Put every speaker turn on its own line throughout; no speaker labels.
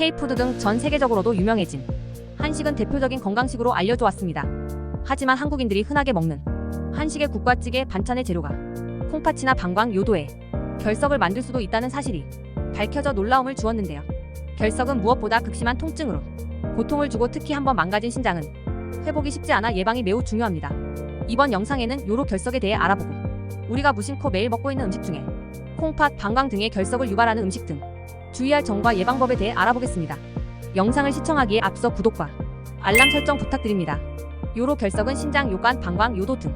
K푸드 등 전 세계적으로도 유명해진 한식은 대표적인 건강식으로 알려져 왔습니다. 하지만 한국인들이 흔하게 먹는 한식의 국과찌개 반찬의 재료가 콩팥이나 방광, 요도에 결석을 만들 수도 있다는 사실이 밝혀져 놀라움을 주었는데요. 결석은 무엇보다 극심한 통증으로 고통을 주고 특히 한번 망가진 신장은 회복이 쉽지 않아 예방이 매우 중요합니다. 이번 영상에는 요로 결석에 대해 알아보고 우리가 무심코 매일 먹고 있는 음식 중에 콩팥, 방광 등의 결석을 유발하는 음식 등 주의할 점과 예방법에 대해 알아보겠습니다. 영상을 시청하기에 앞서 구독과 알람 설정 부탁드립니다. 요로 결석은 신장, 요관, 방광, 요도 등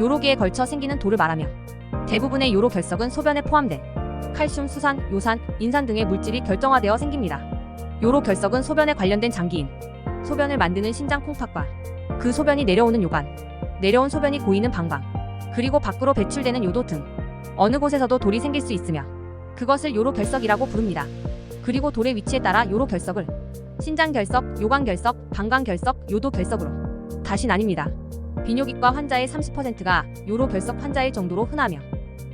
요로기에 걸쳐 생기는 돌을 말하며 대부분의 요로 결석은 소변에 포함된 칼슘, 수산, 요산, 인산 등의 물질이 결정화되어 생깁니다. 요로 결석은 소변에 관련된 장기인 소변을 만드는 신장 콩팥과 그 소변이 내려오는 요관, 내려온 소변이 고이는 방광, 그리고 밖으로 배출되는 요도 등 어느 곳에서도 돌이 생길 수 있으며 그것을 요로 결석이라고 부릅니다. 그리고 돌의 위치에 따라 요로 결석을 신장 결석, 요관 결석, 방광 결석, 요도 결석으로 다시 나뉩니다. 비뇨기과 환자의 30%가 요로 결석 환자일 정도로 흔하며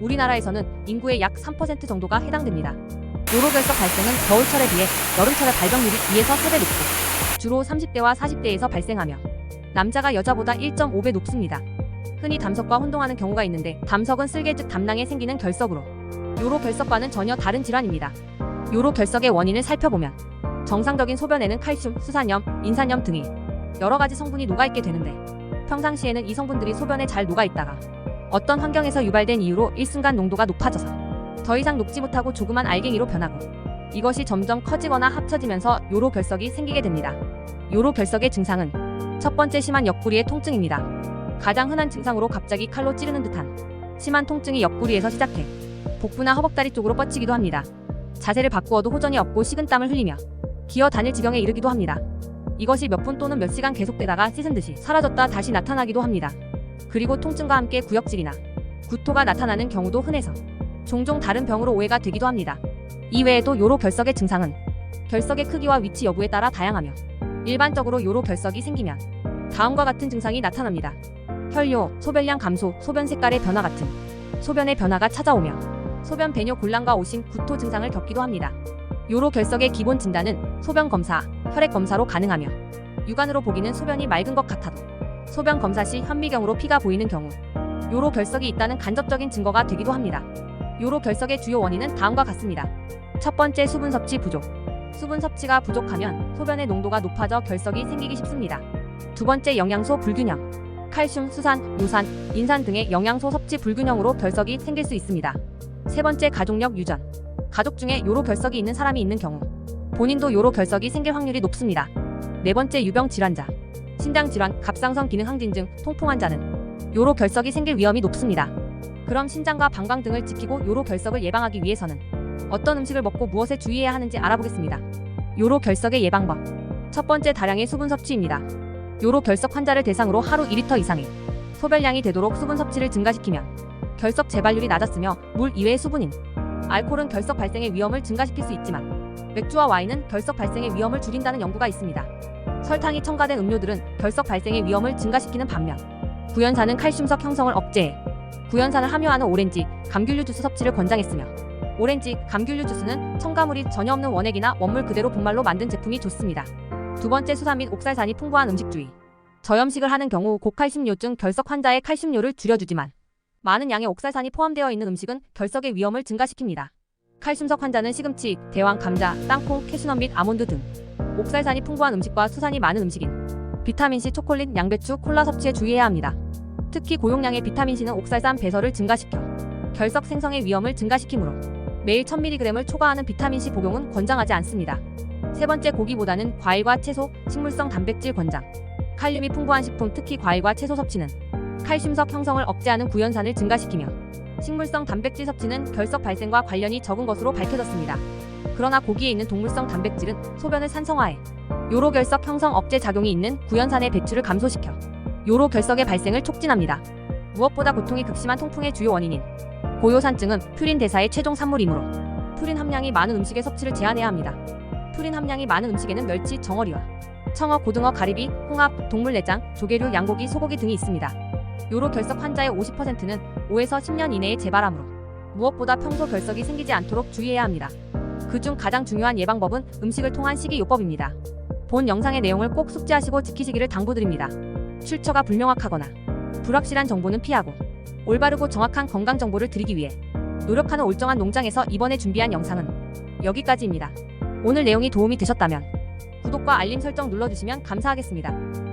우리나라에서는 인구의 약 3% 정도가 해당됩니다. 요로 결석 발생은 겨울철에 비해 여름철의 발병률이 2에서 3배 높고 주로 30대와 40대에서 발생하며 남자가 여자보다 1.5배 높습니다. 흔히 담석과 혼동하는 경우가 있는데 담석은 쓸개 즉 담낭에 생기는 결석으로 요로 결석과는 전혀 다른 질환입니다. 요로 결석의 원인을 살펴보면 정상적인 소변에는 칼슘, 수산염, 인산염 등이 여러 가지 성분이 녹아있게 되는데 평상시에는 이 성분들이 소변에 잘 녹아있다가 어떤 환경에서 유발된 이유로 일순간 농도가 높아져서 더 이상 녹지 못하고 조그만 알갱이로 변하고 이것이 점점 커지거나 합쳐지면서 요로 결석이 생기게 됩니다. 요로 결석의 증상은 첫 번째 심한 옆구리의 통증입니다. 가장 흔한 증상으로 갑자기 칼로 찌르는 듯한 심한 통증이 옆구리에서 시작해 복부나 허벅다리 쪽으로 뻗치기도 합니다. 자세를 바꾸어도 호전이 없고 식은땀을 흘리며 기어 다닐 지경에 이르기도 합니다. 이것이 몇 분 또는 몇 시간 계속되다가 씻은 듯이 사라졌다 다시 나타나기도 합니다. 그리고 통증과 함께 구역질이나 구토가 나타나는 경우도 흔해서 종종 다른 병으로 오해가 되기도 합니다. 이외에도 요로 결석의 증상은 결석의 크기와 위치 여부에 따라 다양하며 일반적으로 요로 결석이 생기면 다음과 같은 증상이 나타납니다. 혈뇨, 소변량 감소, 소변 색깔의 변화 같은 소변의 변화가 찾아오며 소변 배뇨 곤란과 오심, 구토 증상을 겪기도 합니다. 요로 결석의 기본 진단은 소변 검사, 혈액 검사로 가능하며 육안으로 보기는 소변이 맑은 것 같아도 소변 검사 시 현미경으로 피가 보이는 경우 요로 결석이 있다는 간접적인 증거가 되기도 합니다. 요로 결석의 주요 원인은 다음과 같습니다. 첫 번째 수분 섭취 부족. 수분 섭취가 부족하면 소변의 농도가 높아져 결석이 생기기 쉽습니다. 두 번째 영양소 불균형. 칼슘, 수산, 요산, 인산 등의 영양소 섭취 불균형으로 결석이 생길 수 있습니다. 세 번째 가족력 유전. 가족 중에 요로 결석이 있는 사람이 있는 경우 본인도 요로 결석이 생길 확률이 높습니다. 네 번째 유병 질환자. 신장 질환, 갑상선 기능 항진증, 통풍 환자는 요로 결석이 생길 위험이 높습니다. 그럼 신장과 방광 등을 지키고 요로 결석을 예방하기 위해서는 어떤 음식을 먹고 무엇에 주의해야 하는지 알아보겠습니다. 요로 결석의 예방법. 첫 번째 다량의 수분 섭취입니다. 요로 결석 환자를 대상으로 하루 2리터 이상의 소변량이 되도록 수분 섭취를 증가시키면 결석 재발률이 낮았으며 물 이외의 수분인 알코올은 결석 발생의 위험을 증가시킬 수 있지만 맥주와 와인은 결석 발생의 위험을 줄인다는 연구가 있습니다. 설탕이 첨가된 음료들은 결석 발생의 위험을 증가시키는 반면 구연산은 칼슘석 형성을 억제해 구연산을 함유하는 오렌지, 감귤류 주스 섭취를 권장했으며 오렌지, 감귤류 주스는 첨가물이 전혀 없는 원액이나 원물 그대로 분말로 만든 제품이 좋습니다. 두 번째 수산 및 옥살산이 풍부한 음식 주의. 저염식을 하는 경우 고칼슘요증 결석 환자의 칼슘료를 줄여주지만 많은 양의 옥살산이 포함되어 있는 음식은 결석의 위험을 증가시킵니다. 칼슘석 환자는 시금치, 대왕, 감자, 땅콩, 캐슈넛 및 아몬드 등 옥살산이 풍부한 음식과 수산이 많은 음식인 비타민C, 초콜릿, 양배추, 콜라 섭취에 주의해야 합니다. 특히 고용량의 비타민C는 옥살산 배설을 증가시켜 결석 생성의 위험을 증가시키므로 매일 1000mg을 초과하는 비타민C 복용은 권장하지 않습니다. 세 번째 고기보다는 과일과 채소, 식물성 단백질 권장. 칼륨이 풍부한 식품 특히 과일과 채소 섭취는 칼슘석 형성을 억제하는 구연산을 증가시키며 식물성 단백질 섭취는 결석 발생과 관련이 적은 것으로 밝혀졌습니다. 그러나 고기에 있는 동물성 단백질은 소변을 산성화해 요로 결석 형성 억제 작용이 있는 구연산의 배출을 감소시켜 요로 결석의 발생을 촉진합니다. 무엇보다 고통이 극심한 통풍의 주요 원인인 고요산증은 퓨린 대사의 최종 산물이므로 퓨린 함량이 많은 음식의 섭취를 제한해야 합니다. 퓨린 함량이 많은 음식에는 멸치, 정어리와 청어, 고등어, 가리비, 홍합, 동물 내장, 조개류, 양고기, 소고기 등이 있습니다. 요로 결석 환자의 50%는 5에서 10년 이내에 재발하므로 무엇보다 평소 결석이 생기지 않도록 주의해야 합니다. 그중 가장 중요한 예방법은 음식을 통한 식이요법입니다. 본 영상의 내용을 꼭 숙지하시고 지키시기를 당부드립니다. 출처가 불명확하거나 불확실한 정보는 피하고 올바르고 정확한 건강 정보를 드리기 위해 노력하는 올정한 농장에서 이번에 준비한 영상은 여기까지입니다. 오늘 내용이 도움이 되셨다면 구독과 알림 설정 눌러주시면 감사하겠습니다.